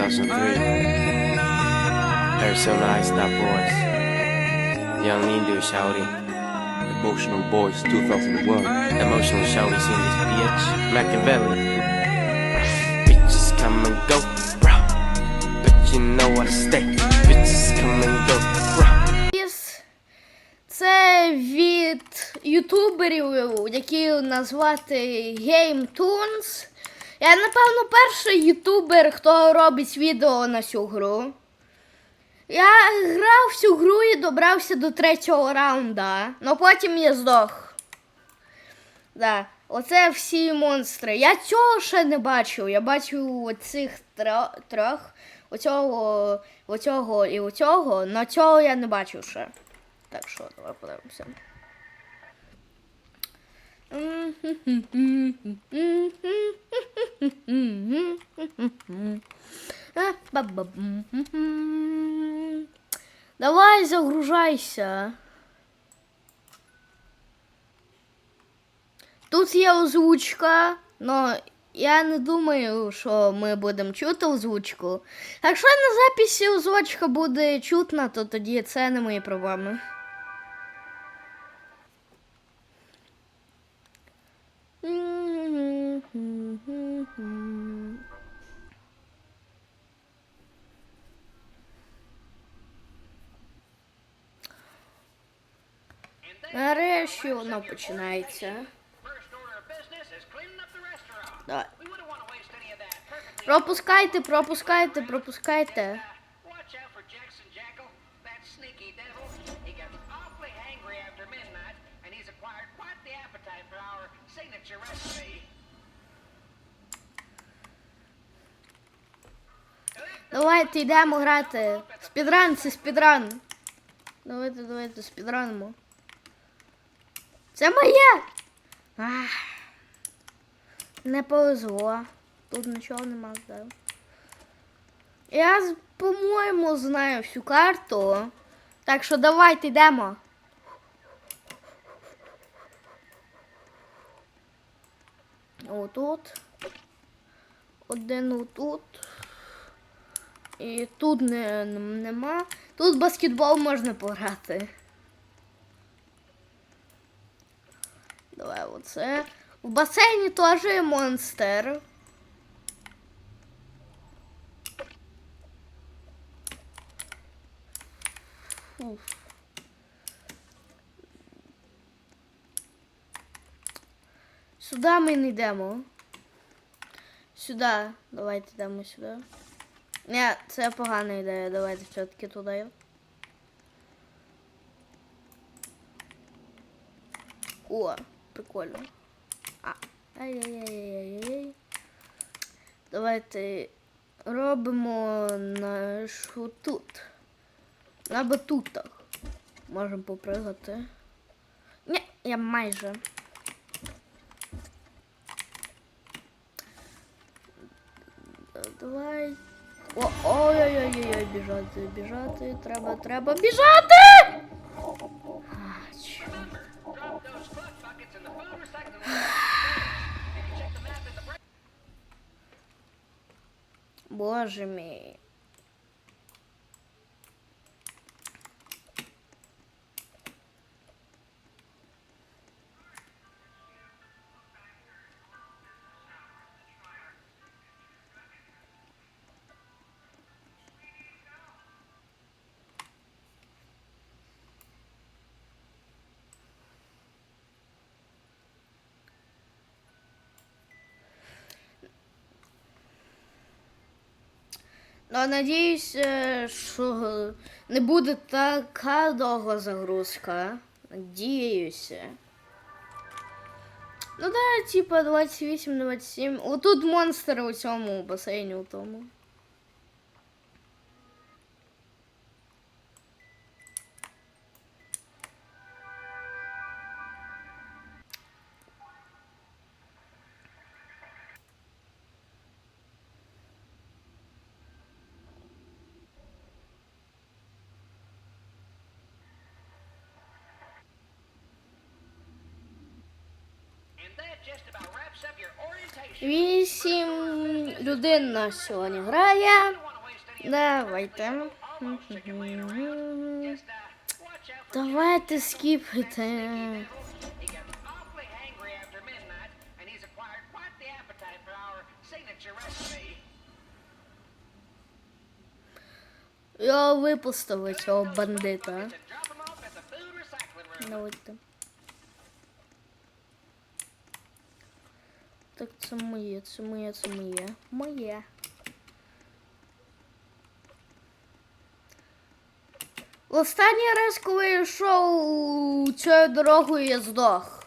2003. Arizona Ice Stop Boys. Young Nindu Shouty. Emotional Boys 2001. Emotional Shouty seen this bitch. Machiavelli. Bitches come and go, bro. But you know I stay. Bitches come and go, bro. Іс- Це від ютуберів, які назвати Game Tunes. Я, напевно, перший ютубер, хто робить відео на цю гру. Я грав в цю гру і добрався до третього раунда, але потім я здох. Да. Оце всі монстри. Я цього ще не бачив. Я бачив оцих трьох, оцього, оцього і оцього, але цього я не бачив ще. Так що, давай подивимося. Давай загружайся. Тут є озвучка, але я не думаю, що ми будемо чути озвучку. Якщо на записі озвучка буде чутна, то тоді це не мої проблеми. Any of that perfectly. Пропускайте, пропускайте, пропускайте. Watch out Давайте йдемо грати. Спідран, це спідран. Давайте, давайте, спідранимо. Це моє! Ах. Не повезло. Тут нічого нема здав. Я, по-моєму, знаю всю карту. Так що давайте йдемо. Отут. Один отут. І тут не, нема. Тут баскетбол можна пограти. Давай оце. В басейні теж є монстр. Фуф. Сюди ми не йдемо. Сюди. Давайте йдемо сюди. Ні, це погана ідея. Давайте все-таки туди. О, прикольно. А. Ай-яй-яй-яй-яй. Давайте робимо на що тут. На батутах. Можемо попригати. Ні, я майже. Давай. О, ой-ой-ой, біжати, біжати, треба, треба біжати! А. Drop those Ну, надіюсь, е, що не буде така довга загрузка. Надіюся. Ну да, типа 28-27. Отут монстр у цьому басейні у тому. Вісім людей на сьогодні грає. Давайте. Uh, Давайте скіпайте. He gets awfully hangry after Так, це моє, це моє, це моє. Моє. Останній раз, коли я йшов цією дорогою, я здох.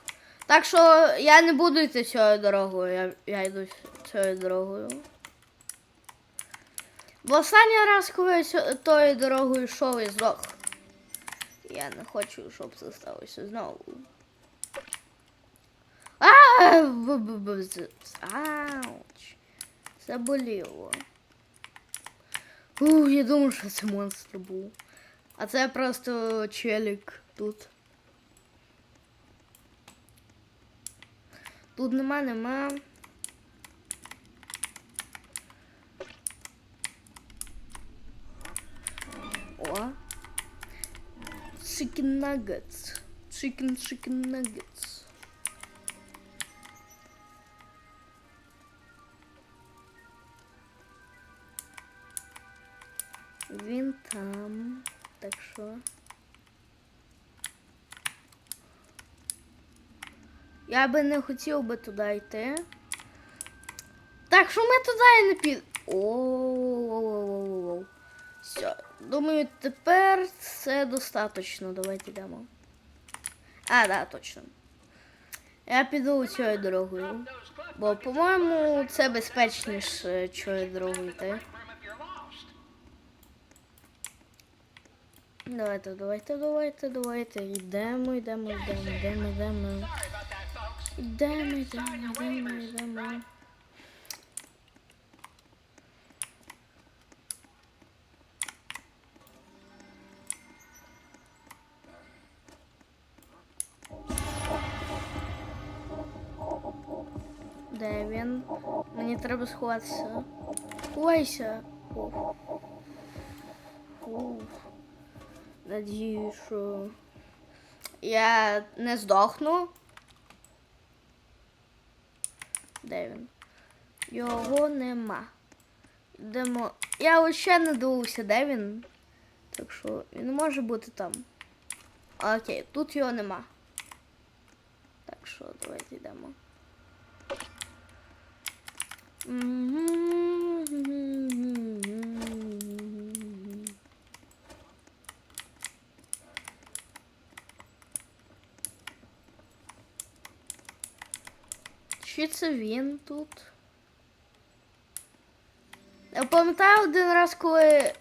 Так що я не буду йти цією дорогою, я, я йду цією дорогою. Бо останній раз, коли я тою дорогою йшов, я здох. Я не хочу, щоб це сталося знову. Ауч. Заболіло. Ух, я думав, що це монстр був. А це просто челік тут. Тут нема, нема. О. Chicken nuggets. Chicken, chicken nuggets. Він там. Так що. Я би не хотів би туди йти. Так що ми туди і не підемо. О, все. Думаю, тепер це достатньо. Давайте йдемо. А, да, точно. Я піду цією дорогою. Бо, по-моєму, це безпечніше цією дорогою йти. Давайте, давайте, давайте, давайте. Йдемо, йдемо, йдемо, йдемо, йдемо. Йдемо, йдемо, йдемо, йдемо. Де він? Мені треба сховатися. Ховайся. Уф. Уф. Надію, що я не здохну. Де він? Його нема. Йдемо. Я ось ще не дивився, де він. Так що він може бути там. Окей, тут його нема. Так що давайте йдемо. Чи він тут? Я пам'ятаю один раз, коли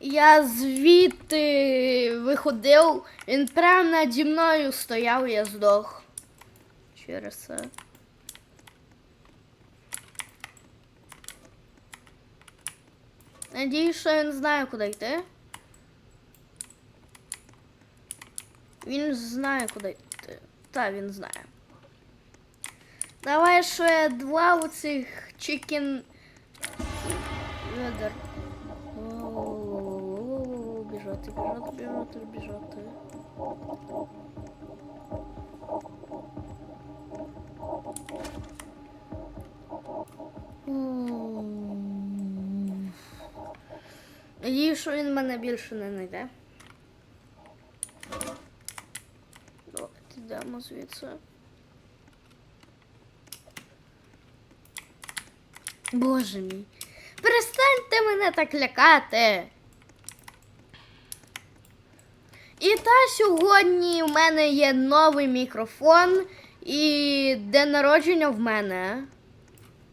я звідти виходив, він прямо наді мною стояв, я здох. Через це. Надіюсь, що він знає, куди йти. Він знає, куди йти. Та, він знає. Давай ще два оцих чикен. Ведер. Біжати, біжати, біжати, біжати. М. Надіюсь, що він мене більше не знайде. Давайте йдемо звідси. Боже мій. Перестаньте мене так лякати. І та сьогодні в мене є новий мікрофон і день народження в мене.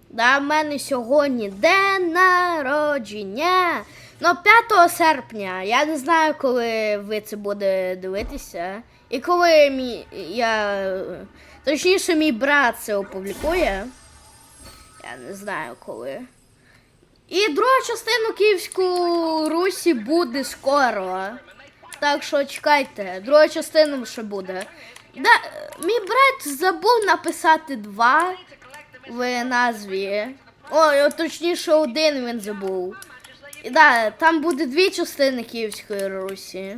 Да, в мене сьогодні день народження. Ну, 5 серпня. Я не знаю, коли ви це будете дивитися. І коли мій, я. Точніше, мій брат це опублікує. Я не знаю коли. І друга частина Київську Русі буде скоро. Так що чекайте, друга частина ще буде. Да, Мій брат забув написати два в назві. Ой, точніше, один він забув. І да, там буде дві частини Київської Русі.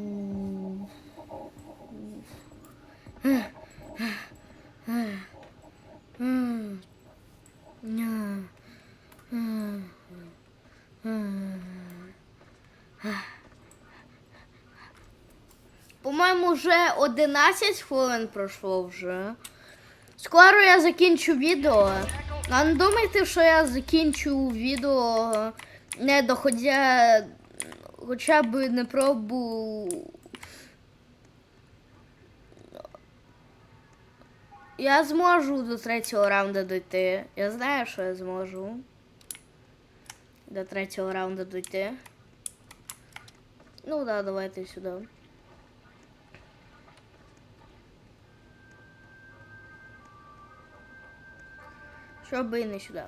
По-моєму, вже 11 хвилин пройшло вже. Скоро я закінчу відео. А не думайте, що я закінчу відео, не доходя хоча б не пробу. Я зможу до третього раунду дойти. Я знаю, що я зможу. До третього раунду дойти. Ну да, давайте сюди. Щоб і не сюди.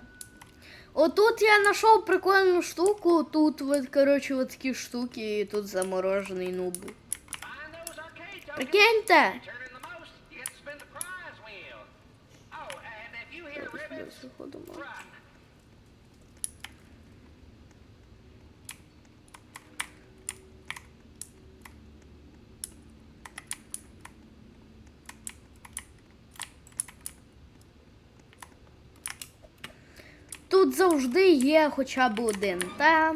Отут я знайшов прикольну штуку. Тут, от, коротше, от такі штуки, і тут заморожений нуб. Прикиньте! Ribbons, run. Тут завжди є хоча б один. Та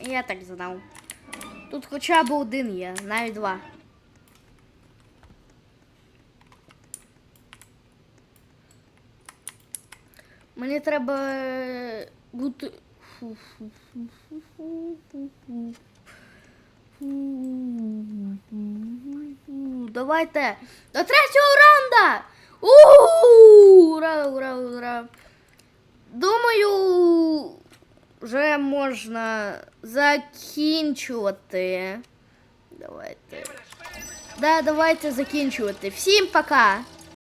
я так знав. Тут хоча б один є, навіть два. Мені треба е, бути. Давайте до третього раунда! Ура, ура, ура! Думаю, вже можна закінчувати. Давайте. Да, давайте закінчувати. Всім пока!